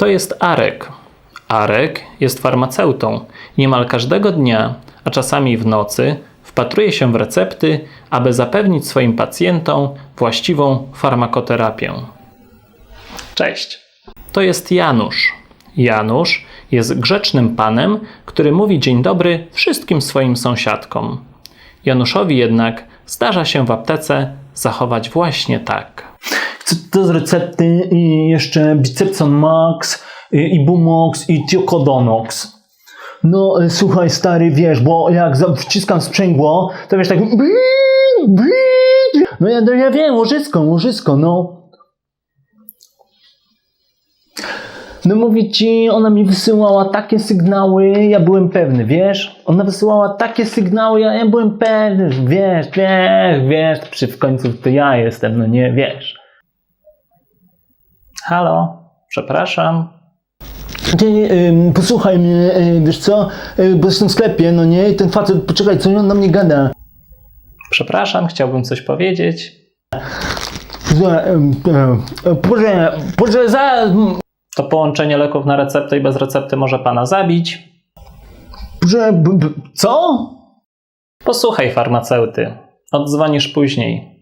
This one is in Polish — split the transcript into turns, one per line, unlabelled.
To jest Arek. Arek jest farmaceutą. Niemal każdego dnia, a czasami w nocy, wpatruje się w recepty, aby zapewnić swoim pacjentom właściwą farmakoterapię. Cześć. To jest Janusz. Janusz jest grzecznym panem, który mówi dzień dobry wszystkim swoim sąsiadkom. Januszowi jednak zdarza się w aptece zachować właśnie tak.
To z recepty i jeszcze Bicepson Max, i Ibumox i Tiokodonox. No y, słuchaj stary, wiesz, bo jak wciskam sprzęgło, to wiesz tak no ja, no ja wiem, łożysko, łożysko, no. No mówię ci, ona mi wysyłała takie sygnały, ja byłem pewny, wiesz? Ona wysyłała takie sygnały, ja, ja byłem pewny, wiesz, wiesz, wiesz, przy w końcu to ja jestem, no nie, wiesz.
Halo, przepraszam.
Ty, ym, posłuchaj mnie, y, wiesz co, y, bo jestem w sklepie, no nie, i ten facet, poczekaj, co on na mnie gada?
Przepraszam, chciałbym coś powiedzieć.
Y, Proszę, proszę, za,
To połączenie leków na receptę i bez recepty może pana zabić.
proszę, co?
Posłuchaj farmaceuty. Oddzwonisz później.